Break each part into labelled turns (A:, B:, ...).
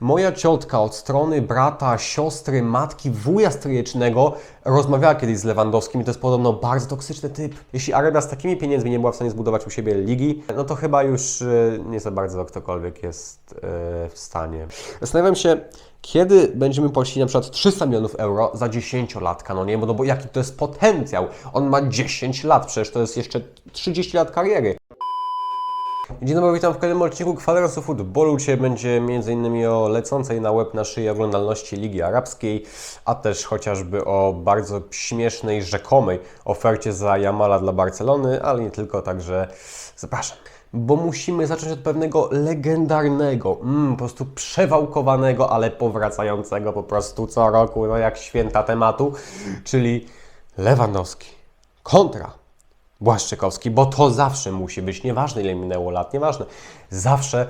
A: Moja ciotka od strony brata, siostry, matki, wuja stryjecznego rozmawiała kiedyś z Lewandowskim i to jest podobno bardzo toksyczny typ. Jeśli Arabia z takimi pieniędzmi nie była w stanie zbudować u siebie ligi, no to chyba już e, nie za bardzo ktokolwiek jest e, w stanie. Zastanawiam się, kiedy będziemy płacili na przykład 300 milionów euro za 10-latka, no nie? Bo, no bo jaki to jest potencjał? On ma 10 lat, przecież to jest jeszcze 30 lat kariery. Dzień dobry, witam w kolejnym odcinku Kwadrans o Futbolu. Dzisiaj będzie m.in. o lecącej na łeb na szyję oglądalności Ligi Arabskiej, a też chociażby o bardzo śmiesznej, rzekomej ofercie za Jamala dla Barcelony, ale nie tylko, także zapraszam. Bo musimy zacząć od pewnego legendarnego, mm, po prostu przewałkowanego, ale powracającego po prostu co roku, no jak święta tematu, czyli Lewandowski kontra Błaszczykowski, bo to zawsze musi być, nieważne ile minęło lat, nieważne, zawsze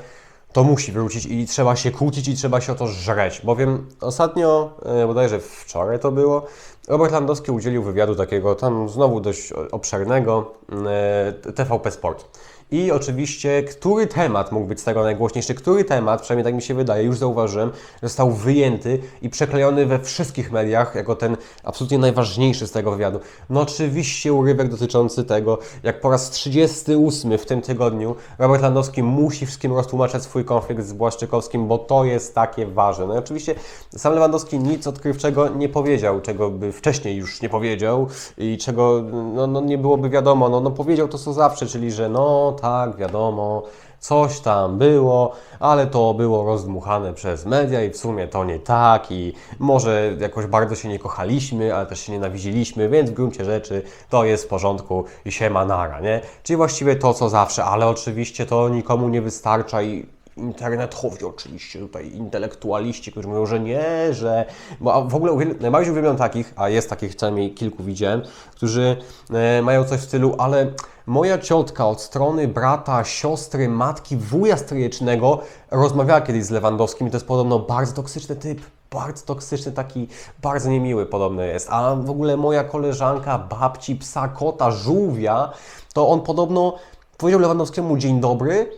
A: to musi wrócić i trzeba się kłócić i trzeba się o to żreć, bowiem ostatnio, e, bodajże wczoraj to było, Robert Landowski udzielił wywiadu takiego tam znowu dość obszernego e, TVP Sport. I oczywiście, który temat mógł być z tego najgłośniejszy, który temat, przynajmniej tak mi się wydaje, już zauważyłem, został wyjęty i przeklejony we wszystkich mediach jako ten absolutnie najważniejszy z tego wywiadu. No oczywiście urywek dotyczący tego, jak po raz 38 w tym tygodniu Robert Landowski musi wszystkim roztłumaczać swój konflikt z Błaszczykowskim, bo to jest takie ważne. No i oczywiście sam Lewandowski nic odkrywczego nie powiedział, czego by wcześniej już nie powiedział i czego no, no nie byłoby wiadomo. No, no powiedział to co zawsze, czyli że no tak, wiadomo, coś tam było, ale to było rozdmuchane przez media i w sumie to nie tak i może jakoś bardzo się nie kochaliśmy, ale też się nienawidziliśmy, więc w gruncie rzeczy to jest w porządku i się nara, nie? Czyli właściwie to co zawsze, ale oczywiście to nikomu nie wystarcza i internetowi oczywiście, tutaj intelektualiści, którzy mówią, że nie, że... Bo w ogóle uwiel- najbardziej uwielbiam takich, a jest takich co najmniej kilku widziałem, którzy e, mają coś w stylu, ale moja ciotka od strony brata, siostry, matki, wuja stryjecznego rozmawiała kiedyś z Lewandowskim i to jest podobno bardzo toksyczny typ. Bardzo toksyczny, taki bardzo niemiły podobny jest. A w ogóle moja koleżanka, babci, psa, kota, żółwia, to on podobno powiedział Lewandowskiemu dzień dobry,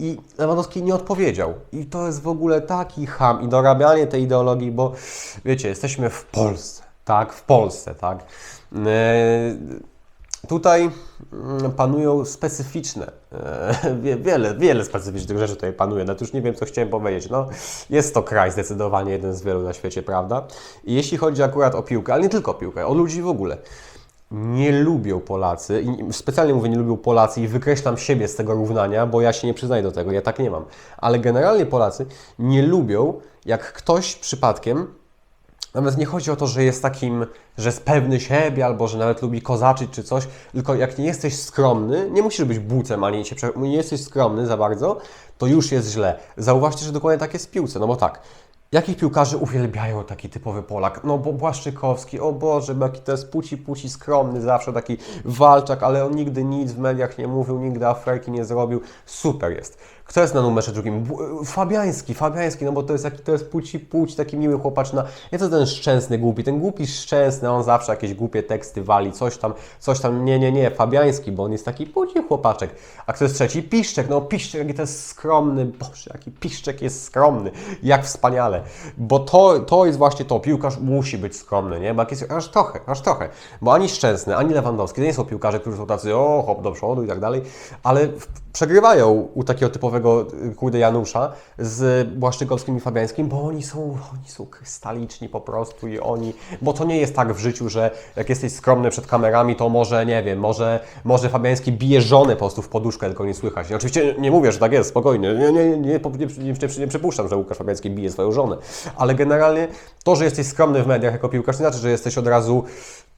A: i Lewandowski nie odpowiedział. I to jest w ogóle taki ham i dorabianie tej ideologii, bo wiecie, jesteśmy w Polsce, tak? W Polsce, tak? Yy, Tutaj mm, panują specyficzne, e, wie- wiele, wiele specyficznych rzeczy tutaj panuje. Nawet już nie wiem, co chciałem powiedzieć. No, jest to kraj zdecydowanie jeden z wielu na świecie, prawda? I jeśli chodzi akurat o piłkę, ale nie tylko o piłkę, o ludzi w ogóle nie lubią Polacy, i specjalnie mówię nie lubią Polacy i wykreślam siebie z tego równania, bo ja się nie przyznaję do tego, ja tak nie mam. Ale generalnie Polacy nie lubią, jak ktoś przypadkiem, nawet nie chodzi o to, że jest takim, że jest pewny siebie, albo że nawet lubi kozaczyć czy coś, tylko jak nie jesteś skromny, nie musisz być bucem, ani się, prze- nie jesteś skromny za bardzo, to już jest źle. Zauważcie, że dokładnie tak jest w piłce, no bo tak, Jakich piłkarzy uwielbiają taki typowy Polak? No bo Błaszczykowski, o Boże, bo jaki to jest puci, puci, skromny, zawsze taki walczak, ale on nigdy nic w mediach nie mówił, nigdy aferki nie zrobił. Super jest. Kto jest na numerze drugim? Fabiański, Fabiański, no bo to jest jaki to jest puci, puci, taki miły chłopaczna. Nie to ten szczęsny głupi, ten głupi szczęsny, on zawsze jakieś głupie teksty wali, coś tam, coś tam, nie, nie, nie, Fabiański, bo on jest taki puci chłopaczek. A kto jest trzeci? Piszczek, no Piszczek, jaki to jest skromny, Boże, jaki Piszczek jest skromny, jak wspaniale. Bo to, to jest właśnie to, piłkarz musi być skromny, nie? Bo jak jest aż trochę, aż trochę. Bo ani Szczęsny, ani Lewandowski, to nie są piłkarze, którzy są tacy, o, hop do przodu i tak dalej, ale przegrywają u takiego typowego, y, kurde, Janusza z Błaszczykowskim i Fabiańskim, bo oni są, oni są krystaliczni po prostu i oni, bo to nie jest tak w życiu, że jak jesteś skromny przed kamerami, to może, nie wiem, może, może Fabiański bije żonę po prostu w poduszkę, tylko nie słychać. Oczywiście nie mówię, że tak jest, spokojnie, nie, nie, nie, nie, nie, nie, nie przypuszczam, że Łukasz Fabiański bije swoją żonę, ale generalnie to, że jesteś skromny w mediach jako piłkarz, nie znaczy, że jesteś od razu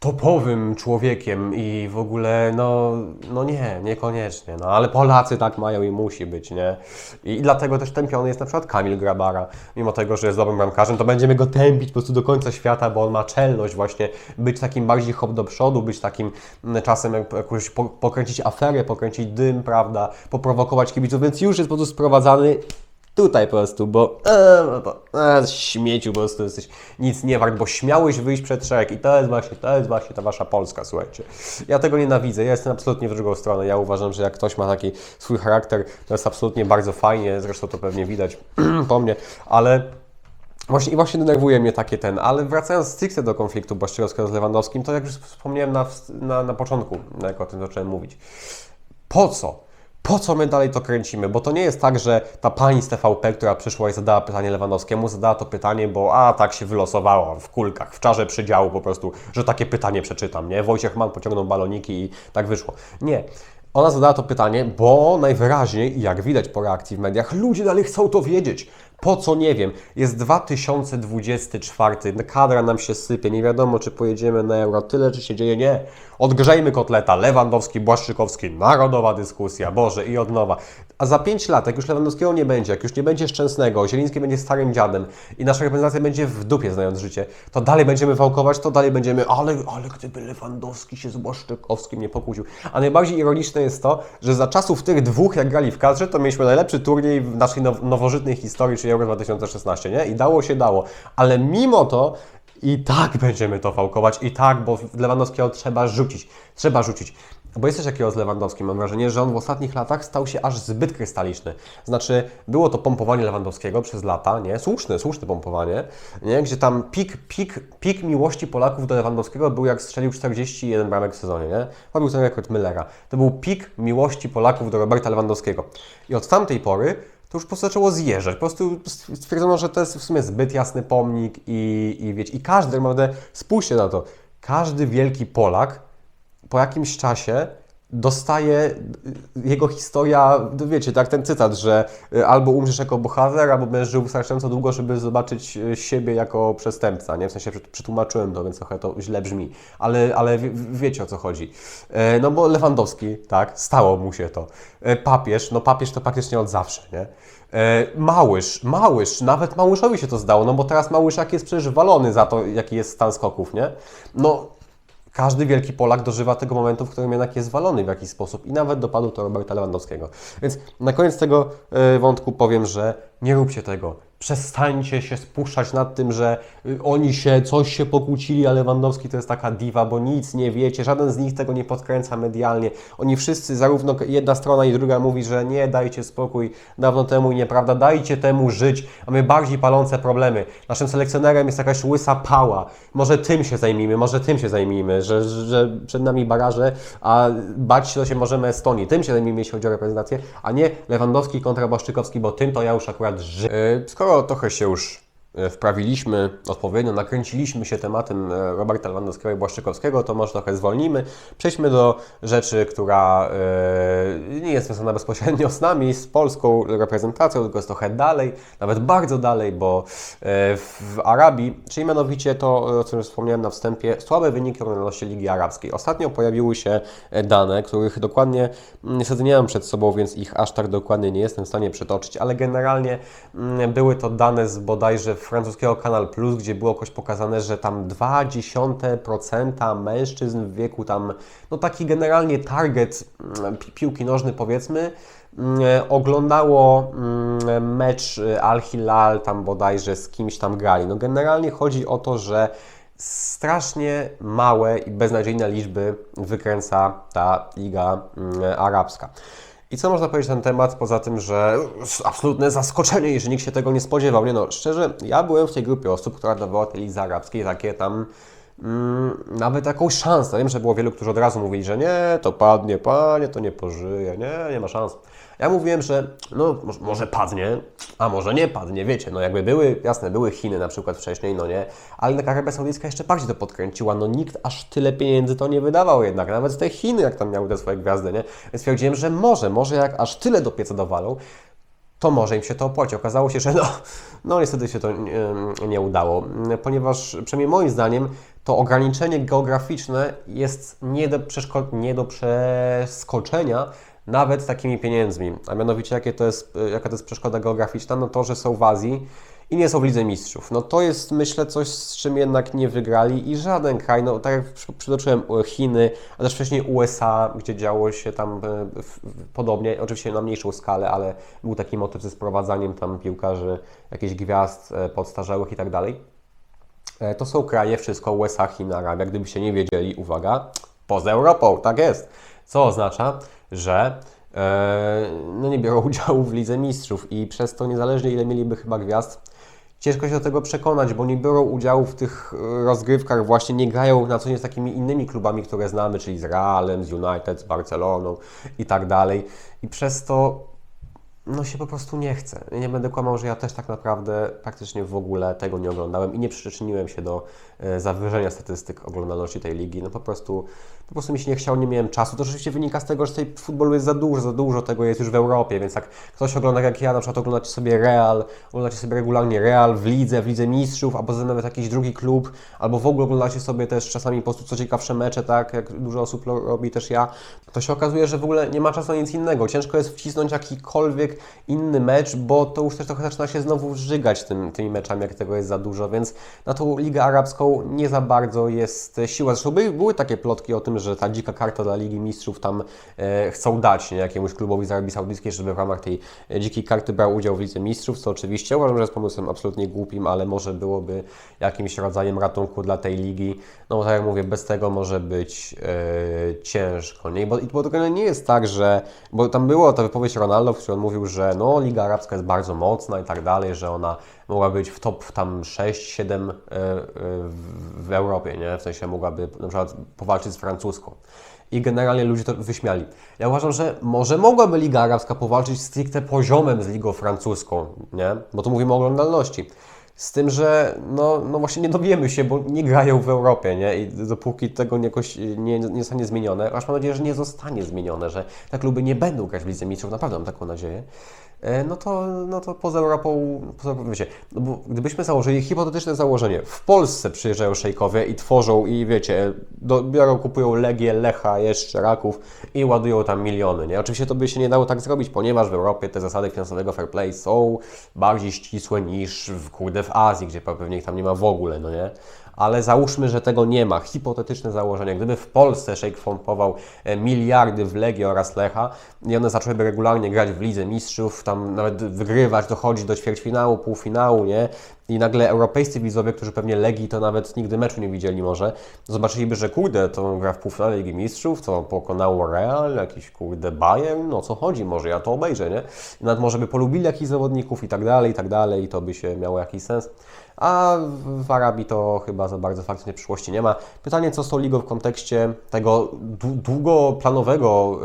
A: topowym człowiekiem i w ogóle, no, no nie, niekoniecznie, no ale Polacy tak mają i musi być, nie? I, dlatego też tępiony jest na przykład Kamil Grabara, mimo tego, że jest dobrym bramkarzem, to będziemy go tępić po prostu do końca świata, bo on ma czelność właśnie być takim bardziej hop do przodu, być takim mm, czasem jak- jakoś po, pokręcić aferę, pokręcić dym, prawda, poprowokować kibiców, więc już jest po prostu sprowadzany tutaj po prostu, bo e, no to e, śmieciu po prostu jesteś nic nie wart, bo śmiałeś wyjść przed szereg i to jest właśnie, to jest właśnie ta wasza Polska, słuchajcie. Ja tego nienawidzę, ja jestem absolutnie w drugą stronę, ja uważam, że jak ktoś ma taki swój charakter, to jest absolutnie bardzo fajnie, zresztą to pewnie widać po mnie, ale Właśnie, I właśnie denerwuje mnie takie ten, ale wracając stricte do konfliktu Błaszczykowskiego z Lewandowskim, to jak już wspomniałem na, na, na początku, jak o tym zacząłem mówić. Po co? Po co my dalej to kręcimy? Bo to nie jest tak, że ta pani z TVP, która przyszła i zadała pytanie Lewandowskiemu, zadała to pytanie, bo a tak się wylosowało w kulkach, w czarze przydziału po prostu, że takie pytanie przeczytam, nie? Wojciech Mann pociągnął baloniki i tak wyszło. Nie. Ona zadała to pytanie, bo najwyraźniej, jak widać po reakcji w mediach, ludzie dalej chcą to wiedzieć. Po co nie wiem. Jest 2024, kadra nam się sypie, nie wiadomo czy pojedziemy na euro. Tyle czy się dzieje, nie. Odgrzejmy kotleta. Lewandowski, Błaszczykowski, narodowa dyskusja, Boże i od nowa. A za 5 lat, jak już Lewandowskiego nie będzie, jak już nie będzie Szczęsnego, Zieliński będzie starym dziadem i nasza reprezentacja będzie w dupie znając życie, to dalej będziemy wałkować, to dalej będziemy, ale, ale gdyby Lewandowski się z Błaszczykowskim nie pokłócił. A najbardziej ironiczne jest to, że za czasów tych dwóch, jak grali w kadrze, to mieliśmy najlepszy turniej w naszej now- nowożytnej historii, czyli Euro 2016, nie? I dało się dało. Ale mimo to i tak będziemy to fałkować, i tak, bo Lewandowskiego trzeba rzucić. Trzeba rzucić. Bo jest coś z Lewandowskim, mam wrażenie, że on w ostatnich latach stał się aż zbyt krystaliczny. Znaczy, było to pompowanie Lewandowskiego przez lata, nie? Słuszne, słuszne pompowanie, nie? Gdzie tam pik, pik, pik miłości Polaków do Lewandowskiego był jak strzelił 41 bramek w sezonie, nie? Pobił ten rekord Müllera. To był pik miłości Polaków do Roberta Lewandowskiego. I od tamtej pory to już po prostu zaczęło zjeżdżać. Po prostu stwierdzono, że to jest w sumie zbyt jasny pomnik i, i wiecie, i każdy, naprawdę, spójrzcie na to, każdy wielki Polak po jakimś czasie dostaje jego historia, no wiecie, tak ten cytat, że y, albo umrzesz jako bohater, albo będziesz żył wystarczająco długo, żeby zobaczyć y, siebie jako przestępca, nie? W sensie przet- przetłumaczyłem to, więc trochę to źle brzmi, ale, ale wie, wiecie o co chodzi. E, No bo Lewandowski, tak, stało mu się to. E, Papież, no papież to praktycznie od zawsze, nie? E, Małysz, Małysz, nawet Małyszowi się to zdało, no bo teraz Małyszak jest przecież walony za to, jaki jest stan skoków, nie? No, każdy wielki Polak dożywa tego momentu, w którym jednak jest walony w jakiś sposób i nawet dopadł to Roberta Lewandowskiego. Więc na koniec tego e, wątku powiem, że nie róbcie tego. Przestańcie się spuszczać nad tym, że y, oni się, coś się pokłócili, a Lewandowski to jest taka diwa, bo nic nie wiecie, żaden z nich tego nie podkręca medialnie. Oni wszyscy, zarówno jedna strona i druga mówi, że nie, dajcie spokój, dawno temu i nieprawda, dajcie temu żyć, mamy bardziej palące problemy. Naszym selekcjonerem jest jakaś łysa pała. Może tym się zajmijmy, może tym się zajmijmy, że, że przed nami baraże, a bać się to się możemy Estonii. Tym się zajmijmy, jeśli chodzi o reprezentację, a nie Lewandowski kontra Błaszczykowski, bo tym to ja już akurat ży... Yy, Trochę się już wprawiliśmy odpowiednio, nakręciliśmy się tematem e, Roberta Lewandowskiego i Błaszczykowskiego, to może trochę zwolnijmy. Przejdźmy do rzeczy, która e, nie jest związana bezpośrednio z nami, z polską reprezentacją, tylko jest trochę dalej, nawet bardzo dalej, bo e, w Arabii, czyli mianowicie to, o czym już wspomniałem na wstępie, słabe wyniki oglądalności Ligi Arabskiej. Ostatnio pojawiły się e, dane, których dokładnie mm, niestety nie mam przed sobą, więc ich aż tak dokładnie nie jestem w stanie przytoczyć, ale generalnie mm, były to dane z bodajże francuskiego Kanal Plus, gdzie było jakoś pokazane, że tam 0,2% mężczyzn w wieku tam, no taki generalnie target mm, pi- piłki nożnej powiedzmy, mm, oglądało mm, mecz Al-Hilal tam bodajże z kimś tam grali. No generalnie chodzi o to, że strasznie małe i beznadziejne liczby wykręca ta Liga Arabska. I co można powiedzieć na ten temat, poza tym, że absolutne zaskoczenie, jeżeli nikt się tego nie spodziewał. Nie no, szczerze, ja byłem w tej grupie osób, która dawała tej lidze arabskiej takie tam nawet jakąś szansę. Wiem, że było wielu, którzy od razu mówili, że nie, to padnie, panie, to nie pożyje, nie, nie ma szans. Ja mówiłem, że no może, padnie, a może nie padnie, wiecie, no jakby były, jasne, były Chiny na przykład wcześniej, no nie, ale Arabia Saudyjska jeszcze bardziej to podkręciła, no nikt aż tyle pieniędzy to nie wydawał jednak, nawet te Chiny, jak tam miały te swoje gwiazdy, nie, więc stwierdziłem, że może, może jak aż tyle do pieca dowalą, to może im się to opłaci. Okazało się, że no, no niestety się to nie, nie udało, ponieważ przynajmniej moim zdaniem to ograniczenie geograficzne jest nie do, nie do przeskoczenia nawet takimi pieniędzmi. A mianowicie jakie to jest, jaka to jest przeszkoda geograficzna? No to, że są w Azji i nie są w Lidze Mistrzów. No to jest myślę coś, z czym jednak nie wygrali i żaden kraj, no tak jak przy- przytoczyłem e, Chiny, a też wcześniej USA, gdzie działo się tam w- podobnie, oczywiście na mniejszą skalę, ale był taki motyw ze sprowadzaniem tam piłkarzy, jakichś gwiazd podstarzałych i tak dalej. E, To są kraje, wszystko USA, China, Arabia. Gdybyście nie wiedzieli, uwaga, poza Europą, tak jest. Co oznacza, że e, no nie biorą udziału w Lidze Mistrzów i przez to niezależnie ile mieliby chyba gwiazd, ciężko się do tego przekonać, bo nie biorą udziału w tych e, rozgrywkach, właśnie nie grają na co dzień z takimi innymi klubami, które znamy, czyli z Realem, z United, z Barceloną i tak dalej. I przez to no się po prostu nie chce. Nie będę kłamał, że ja też tak naprawdę praktycznie w ogóle tego nie oglądałem i nie przyczyniłem się do e, zawyżenia statystyk oglądalności tej ligi. No po prostu, po prostu mi się nie chciało, nie miałem czasu. To rzeczywiście wynika z tego, że tej futbolu jest za dużo, za dużo tego jest już w Europie, więc jak ktoś ogląda jak ja, na przykład oglądacie sobie Real, oglądacie sobie regularnie Real w lidze, w lidze mistrzów, albo nawet jakiś drugi klub, albo w ogóle oglądacie sobie też czasami po prostu co ciekawsze mecze, tak, jak dużo osób robi też ja, to się okazuje, że w ogóle nie ma czasu na nic innego. Ciężko jest wcisnąć jakikolwiek inny mecz, bo to już też trochę zaczyna się znowu żygać tym, tymi meczami, jak tego jest za dużo, więc na tą Ligę Arabską nie za bardzo jest siła. Zresztą były, były takie plotki o tym, że ta dzika karta dla Ligi Mistrzów tam e, chcą dać nie, jakiemuś klubowi z Arabii Saudyjskiej, żeby w ramach tej e, dzikiej karty brał udział w Lidze Mistrzów, co oczywiście uważam, że jest pomysłem absolutnie głupim, ale może byłoby jakimś rodzajem ratunku dla tej ligi. No tak jak mówię, bez tego może być e, ciężko. Nie? Bo, bo to nie jest tak, że. Bo tam była ta wypowiedź Ronaldo, w której on mówił, że no, Liga Arabska jest bardzo mocna i tak dalej, że ona mogła być w top tam 6-7 e, e, w- Europie, nie? W sensie mogłaby na przykład powalczyć z francuską. I generalnie ludzie to wyśmiali. Ja uważam, że może mogłaby Liga Arabska powalczyć stricte poziomem z Ligą Francuską, nie? Bo tu mówimy o oglądalności. Z tym, że no, no właśnie nie dowiemy się, bo nie grają w Europie, nie? I dopóki tego jakoś nie, nie zostanie zmienione, aż mam nadzieję, że nie zostanie zmienione, że te kluby nie będą grać w Lidze Mistrzów, naprawdę mam taką nadzieję, no to, no to poza Europą, poza, wiecie, no bo gdybyśmy założyli hipotetyczne założenie, w Polsce przyjeżdżają szejkowie i tworzą i wiecie, do, biorą, kupują Legię, Lecha, jeszcze Raków i ładują tam miliony, nie? Oczywiście to by się nie dało tak zrobić, ponieważ w Europie te zasady finansowego fair play są bardziej ścisłe niż w, kurde, w Azji, gdzie pewnie ich tam nie ma w ogóle, no nie? Ale załóżmy, że tego nie ma. Hipotetyczne założenie. Gdyby w Polsce Szejk pompował e, miliardy w Legię oraz Lecha i one zaczęłyby regularnie grać w Lidze Mistrzów, tam nawet wygrywać, dochodzić do ćwierćfinału, półfinału, nie? I nagle europejscy widzowie, którzy pewnie Legii to nawet nigdy meczu nie widzieli może, zobaczyliby, że kurde, to gra w półfinale Ligi Mistrzów, to pokonało Real, jakiś kurde Bayern, no co chodzi, może ja to obejrzę, nie? I nawet może by polubili jakichś zawodników i tak dalej, i tak dalej, i to by się miało jakiś sens. A w Arabii to chyba za bardzo faktycznie przyszłości nie ma. Pytanie, co z tą ligą w kontekście tego dłu- długoplanowego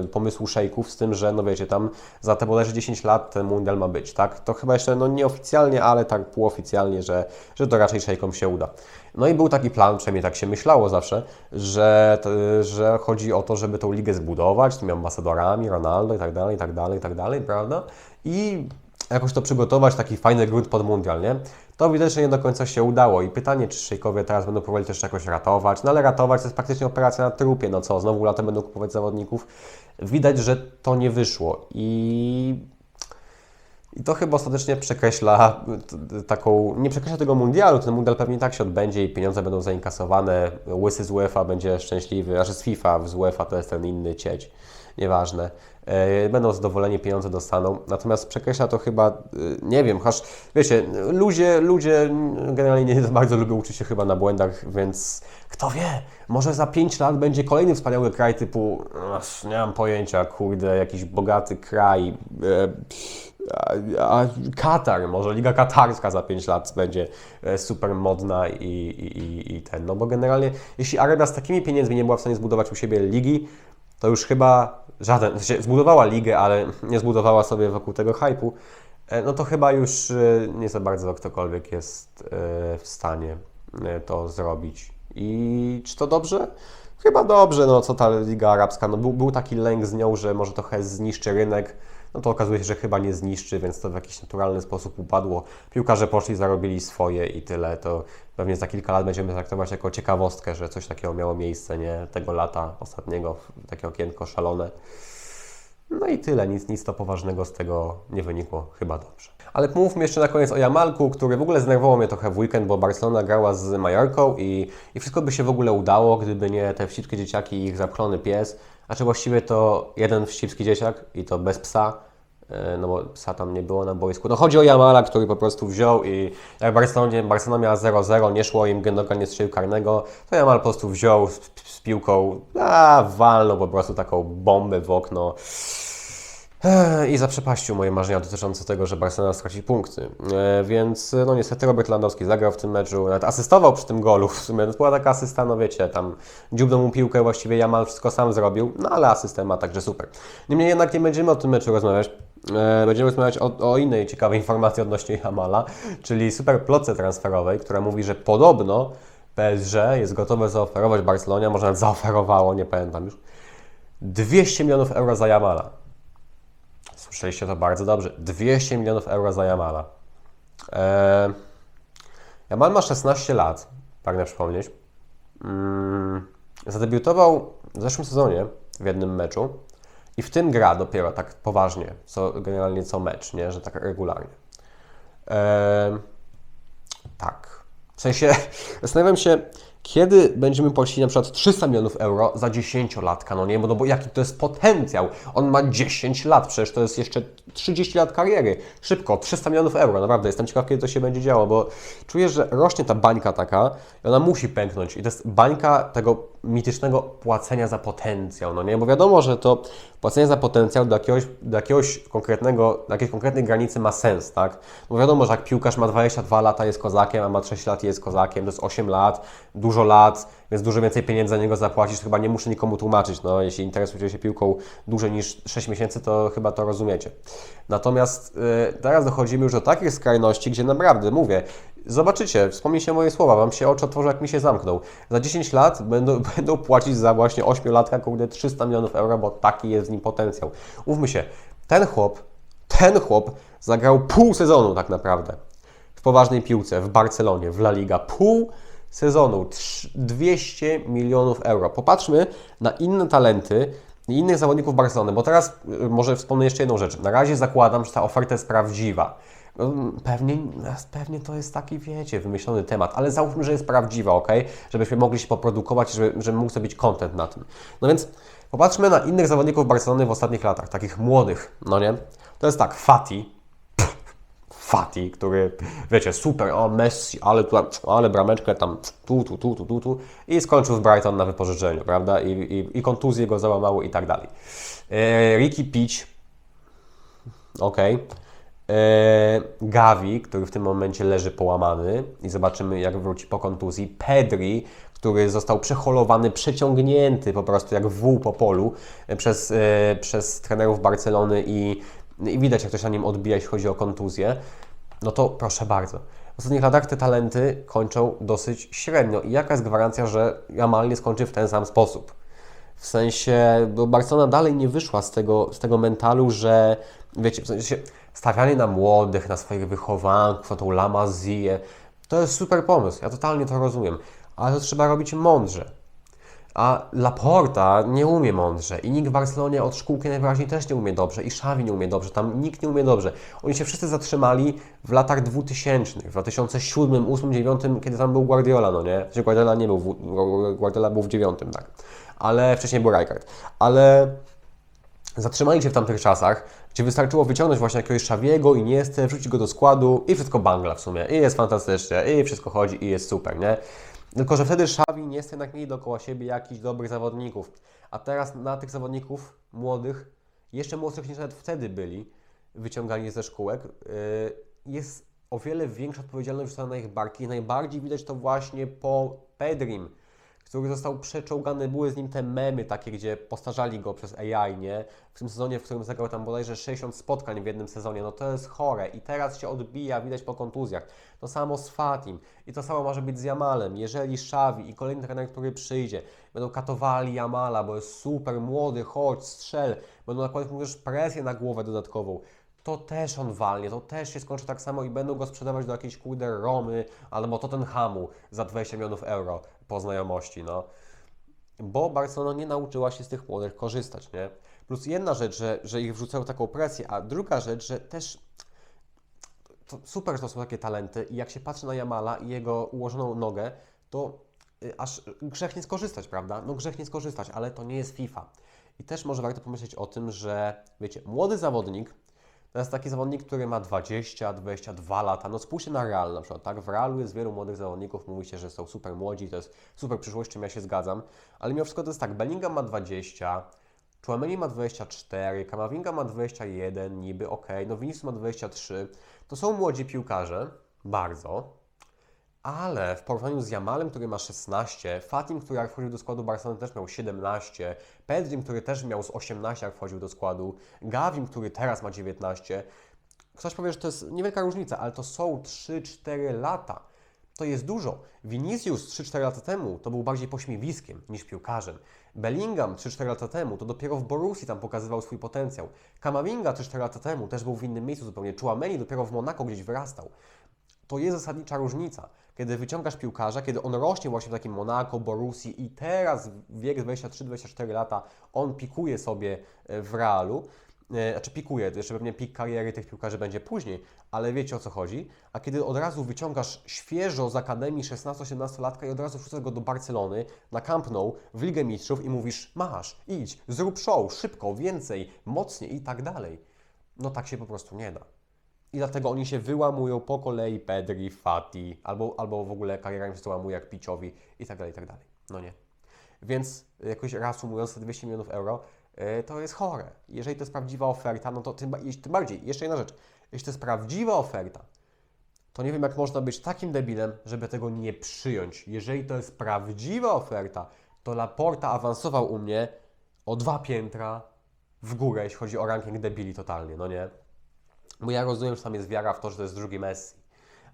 A: y, y, pomysłu szejków, z tym, że no wiecie, tam za te bodajże 10 lat ten mundial ma być, tak? To chyba jeszcze no nieoficjalnie, ale tak półoficjalnie, że, że to raczej szejkom się uda. No i był taki plan, przynajmniej tak się myślało zawsze, że, że chodzi o to, żeby tą ligę zbudować, z tymi ambasadorami, Ronaldo i tak dalej, i tak dalej, i tak dalej, prawda? I jakoś to przygotować, taki fajny grunt pod mundial, nie? To że nie do końca się udało i pytanie, czy szejkowie teraz będą próbowali też jakoś ratować, no ale ratować to jest praktycznie operacja na trupie, no co, znowu latem będą kupować zawodników. Widać, że to nie wyszło i i to chyba ostatecznie przekreśla taką, nie przekreśla tego mundialu, ten mundial pewnie tak się odbędzie i pieniądze będą zainkasowane, łysy z UEFA będzie szczęśliwy, a że z FIFA, z UEFA to jest ten inny cieć, nieważne. E, Będą zadowoleni, pieniądze dostaną, natomiast przekreśla to chyba, e, nie wiem, aż, wiecie, ludzie, ludzie generalnie nie bardzo lubią uczyć się chyba na błędach, więc kto wie, może za 5 lat będzie kolejny wspaniały kraj typu, ach, nie mam pojęcia, kurde, jakiś bogaty kraj, e, a, Katar, może Liga Katarska za 5 lat będzie e, super modna i, i, i- ten. No bo generalnie, jeśli Arabia z takimi pieniędzmi nie była w stanie zbudować u siebie ligi, to już chyba żaden, zbudowała ligę, ale nie zbudowała sobie wokół tego hypu, e, no to chyba już e, nie za bardzo ktokolwiek jest w stanie to zrobić. I czy to dobrze? Chyba dobrze, no co ta Liga Arabska, no był, był taki lęk z nią, że może trochę zniszczy rynek, no to okazuje się, że chyba nie zniszczy, więc to w jakiś naturalny sposób upadło. Piłkarze poszli, zarobili swoje i tyle. To pewnie za kilka lat będziemy traktować jako ciekawostkę, że coś takiego miało miejsce, nie? Tego lata ostatniego, takie okienko szalone. No i tyle, nic, nic to poważnego z tego nie wynikło, chyba dobrze. Ale mówmy jeszcze na koniec o Jamalku, który w ogóle znerwował mnie trochę w weekend, bo Barcelona grała z Majorką i, i wszystko by się w ogóle udało, gdyby nie te wścibskie dzieciaki i ich zapchlony pies. A czy właściwie to jeden wścibski dzieciak i to bez psa, e, no bo psa tam nie było na boisku. No chodzi o Jamala, który po prostu wziął i jak Barcelonie, Barcelona miała 0-0, nie szło im, Gendogan nie strzelił karnego, to Jamal po prostu wziął z, z piłką, a walnął po prostu taką bombę w okno. I zaprzepaścił moje marzenia dotyczące tego, że Barcelona straci punkty. E, Więc no niestety Robert Landowski zagrał w tym meczu, nawet asystował przy tym golu w sumie. To była taka asysta, no wiecie, tam dziubnął mu piłkę, właściwie Jamal wszystko sam zrobił, no ale asystę ma także super. Niemniej jednak nie będziemy o tym meczu rozmawiać. E, Będziemy rozmawiać o, o innej ciekawej informacji odnośnie Jamala, czyli super ploce transferowej, która mówi, że podobno PSG jest gotowe zaoferować Barcelonie, może nawet zaoferowało, nie pamiętam już, 200 milionów euro za Jamala. Słyszeliście to bardzo dobrze. 200 milionów euro za Jamala. Eee, Jamal ma 16 lat, pragnę przypomnieć. Mm, zadebiutował w zeszłym sezonie w jednym meczu i w tym gra dopiero tak poważnie, co, generalnie co mecz, nie? że tak regularnie. Eee, tak. W sensie zastanawiam się, kiedy będziemy płacili na przykład 300 milionów euro za 10-latka, no nie? Bo, no bo jaki to jest potencjał? On ma 10 lat, przecież to jest jeszcze 30 lat kariery. Szybko, 300 milionów euro, naprawdę. Jestem ciekaw, kiedy to się będzie działo, bo czuję, że rośnie ta bańka taka i ona musi pęknąć. I to jest bańka tego mitycznego płacenia za potencjał, no nie? Bo wiadomo, że to płacenie za potencjał do jakiegoś, do jakiegoś konkretnego, do jakiejś konkretnej granicy ma sens, tak? Bo wiadomo, że jak piłkarz ma 22 lata jest kozakiem, a ma 6 lat i jest kozakiem, to jest 8 lat, dużo lat, więc dużo więcej pieniędzy za niego zapłacisz, chyba nie muszę nikomu tłumaczyć, no jeśli interesujecie się piłką dłużej niż 6 miesięcy, to chyba to rozumiecie. Natomiast y, teraz dochodzimy już do takich skrajności, gdzie naprawdę, mówię, Zobaczycie, wspomnijcie moje słowa, Wam się oczy otworzą, jak mi się zamknął. Za 10 lat będą, będą płacić za właśnie 8-latka, kurde, 300 milionów euro, bo taki jest w nim potencjał. Mówmy się, ten chłop, ten chłop zagrał pół sezonu tak naprawdę w poważnej piłce, w Barcelonie, w La Liga. Pół sezonu, trz- 200 milionów euro. Popatrzmy na inne talenty i innych zawodników Barcelony, bo teraz y, może wspomnę jeszcze jedną rzecz. Na razie zakładam, że ta oferta jest prawdziwa. No, Pewnie, pewnie to jest taki, wiecie, wymyślony temat, ale załóżmy, że jest prawdziwa, ok? Żebyśmy mogli się poprodukować, żeby, żeby mógł być content na tym. No więc popatrzmy na innych zawodników Barcelony w ostatnich latach, takich młodych, no nie? To jest tak, Fati, Fati, który, wiecie, super, o Messi, ale, tu, ale brameczkę tam tu, tu, tu, tu, tu, tu i skończył w Brighton na wypożyczeniu, prawda? I, i, i kontuzje go załamały i tak dalej. E, Ricky Pitch, okej. E, Gavi, który w tym momencie leży połamany i zobaczymy jak wróci po kontuzji. Pedri, który został przeholowany, przeciągnięty po prostu jak wół po polu e, przez, e, przez trenerów Barcelony i, i widać jak to się na nim odbija, jeśli chodzi o kontuzję. No to proszę bardzo. W ostatnich latach te talenty kończą dosyć średnio. I jaka jest gwarancja, że Jamal nie skończy w ten sam sposób? W sensie, bo Barcelona dalej nie wyszła z tego, z tego mentalu, że wiecie, w sensie stawianie na młodych, na swoich wychowanków, na tą lamazię, to jest super pomysł, ja totalnie to rozumiem, ale to trzeba robić mądrze. A Laporta nie umie mądrze i nikt w Barcelonie od szkółki najwyraźniej też nie umie dobrze i Xavi nie umie dobrze, tam nikt nie umie dobrze. Oni się wszyscy zatrzymali w latach 2000, w 2007, 2008, 2009, kiedy tam był Guardiola, no nie? Znaczy Guardiola nie był, w- Guardiola był w 9, tak. Ale wcześniej był Rijkaard. Ale zatrzymali się w tamtych czasach, gdzie wystarczyło wyciągnąć właśnie jakiegoś Szawiego i Niestę, wrzucić go do składu i wszystko bangla w sumie. I jest fantastycznie, i wszystko chodzi, i jest super, nie? Tylko, że wtedy Szawi Niestę jednak mieli dookoła siebie jakichś dobrych zawodników. A teraz na tych zawodników młodych, jeszcze młodszych niż nawet wtedy byli, wyciągani ze szkółek, yy, jest o wiele większa odpowiedzialność na ich barki. Najbardziej widać to właśnie po Pedrim, który został przeczołgany, były z nim te memy takie, gdzie postarzali go przez AI, nie? W tym sezonie, w którym zagrał tam bodajże 60 spotkań w jednym sezonie, no to jest chore i teraz się odbija, widać po kontuzjach. To samo z Fatim i to samo może być z Jamalem. Jeżeli Xavi i kolejny trener, który przyjdzie, będą katowali Jamala, bo jest super młody, chodź, strzel, będą nakładać też presję na głowę dodatkową, to też on walnie, to też się skończy tak samo i będą go sprzedawać do jakiejś kurde Romy albo Tottenhamu za 20 milionów euro po znajomości, no. Bo Barcelona nie nauczyła się z tych młodych korzystać, nie? Plus jedna rzecz, że, że ich wrzucają taką presję, a druga rzecz, że też super, że to są takie talenty i jak się patrzy na Jamala i jego ułożoną nogę, to y, aż grzech nie skorzystać, prawda? No grzech nie skorzystać, ale to nie jest FIFA. I też może warto pomyśleć o tym, że wiecie, młody zawodnik to jest taki zawodnik, który ma 20-22 lata. No spójrzcie na Real na przykład, tak? W Realu jest wielu młodych zawodników, mówi się, że są super młodzi, to jest super przyszłość, czym ja się zgadzam. Ale mimo wszystko to jest tak, Bellingham ma 20, Chouameni ma 24, Kamavinga ma 21, niby ok, no Vinicius ma 23. To są młodzi piłkarze, bardzo, ale w porównaniu z Jamalem, który ma 16, Fatim, który jak wchodził do składu Barcelony też miał 17, Pedrim, który też miał z 18 jak wchodził do składu, Gavim, który teraz ma 19. Ktoś powie, że to jest niewielka różnica, ale to są 3-4 lata. To jest dużo. Vinicius 3-4 lata temu to był bardziej pośmiewiskiem niż piłkarzem. Bellingham 3-4 lata temu to dopiero w Borussii tam pokazywał swój potencjał. Kamavinga 3-4 lata temu też był w innym miejscu zupełnie. Chouameni dopiero w Monako gdzieś wyrastał. To jest zasadnicza różnica, kiedy wyciągasz piłkarza, kiedy on rośnie właśnie w takim Monako, Borussii i teraz wiek 23-24 lata on pikuje sobie e, w Realu, e, znaczy pikuje, to jeszcze pewnie pik kariery tych piłkarzy będzie później, ale wiecie o co chodzi. A kiedy od razu wyciągasz świeżo z Akademii 16-17 latka i od razu wrzucasz go do Barcelony, na Camp Nou, w Ligę Mistrzów i mówisz, masz, idź, zrób show, szybko, więcej, mocniej i tak dalej. No tak się po prostu nie da. I dlatego oni się wyłamują po kolei Pedri, Fati, albo, albo w ogóle kariera im się załamuje jak Piciowi i tak dalej, i tak dalej. No nie. Więc jakoś reasumując te 200 milionów euro, yy, to jest chore. Jeżeli to jest prawdziwa oferta, no to tym, tym bardziej, jeszcze jedna rzecz, jeśli to jest prawdziwa oferta, to nie wiem, jak można być takim debilem, żeby tego nie przyjąć. Jeżeli to jest prawdziwa oferta, to Laporta awansował u mnie o dwa piętra w górę, jeśli chodzi o ranking debili totalnie, no nie? Bo ja rozumiem, że tam jest wiara w to, że to jest drugi Messi.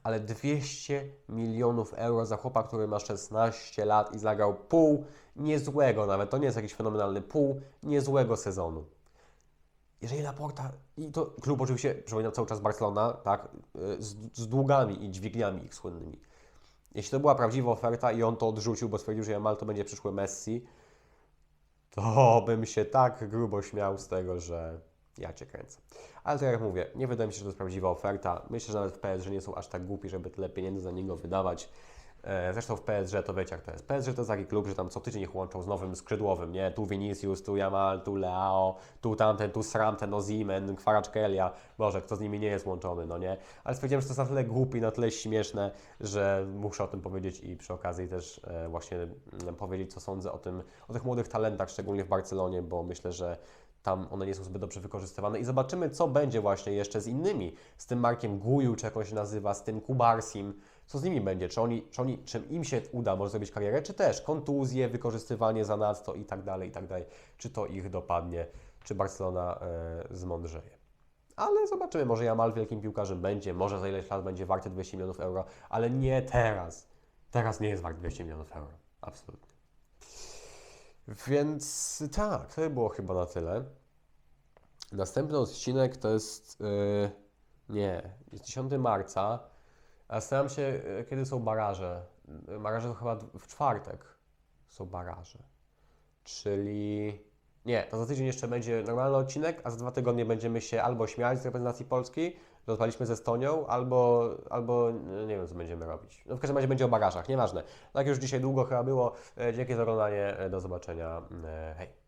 A: Ale 200 milionów euro za chłopa, który ma 16 lat i zagrał pół niezłego nawet, to nie jest jakiś fenomenalny, pół niezłego sezonu. Jeżeli Laporta, i to klub oczywiście, przypominam cały czas Barcelona, tak, z, z długami i dźwigniami ich słynnymi. Jeśli to była prawdziwa oferta i on to odrzucił, bo stwierdził, że Jamal to będzie przyszły Messi, to bym się tak grubo śmiał z tego, że ja Cię kręcę. Ale tak jak mówię, nie wydaje mi się, że to jest prawdziwa oferta. Myślę, że nawet w PSG nie są aż tak głupi, żeby tyle pieniędzy za niego wydawać. E, Zresztą w PSG to wiecie jak to jest. PSG to jest taki klub, że tam co tydzień ich łączą z nowym skrzydłowym, nie? Tu Vinicius, tu Jamal, tu Leao, tu tamten, tu Sramten, Ozimen, Kvaratskhelia. Boże, kto z nimi nie jest łączony, no nie? Ale stwierdziłem, że to jest na tyle głupi, na tyle śmieszne, że muszę o tym powiedzieć i przy okazji też e, właśnie powiedzieć, co sądzę o tym, o tych młodych talentach, szczególnie w Barcelonie, bo myślę, że tam one nie są zbyt dobrze wykorzystywane i zobaczymy, co będzie właśnie jeszcze z innymi, z tym Markiem Guju, czy jak on się nazywa, z tym Kubarsim, co z nimi będzie, czy oni, czy oni, czym im się uda może zrobić karierę, czy też kontuzje, wykorzystywanie zanadto i tak dalej, i tak dalej, czy to ich dopadnie, czy Barcelona e, zmądrzeje. Ale zobaczymy, może Jamal wielkim piłkarzem będzie, może za ileś lat będzie warty 200 milionów euro, ale nie teraz. Teraz nie jest wart 200 milionów euro, absolutnie. Więc tak, to by było chyba na tyle. Następny odcinek to jest. Yy, nie, jest 10 marca. A Zastanawiam się, yy, kiedy są baraże. Baraże to chyba w czwartek są baraże. Czyli. Nie, to za tydzień jeszcze będzie normalny odcinek, a za dwa tygodnie będziemy się albo śmiać z reprezentacji Polski, że odpaliśmy z Estonią, albo, albo nie wiem, co będziemy robić. No w każdym razie będzie o bagażach, nieważne. Tak już dzisiaj długo chyba było. E, Dzięki za oglądanie, e, do zobaczenia. E, Hej.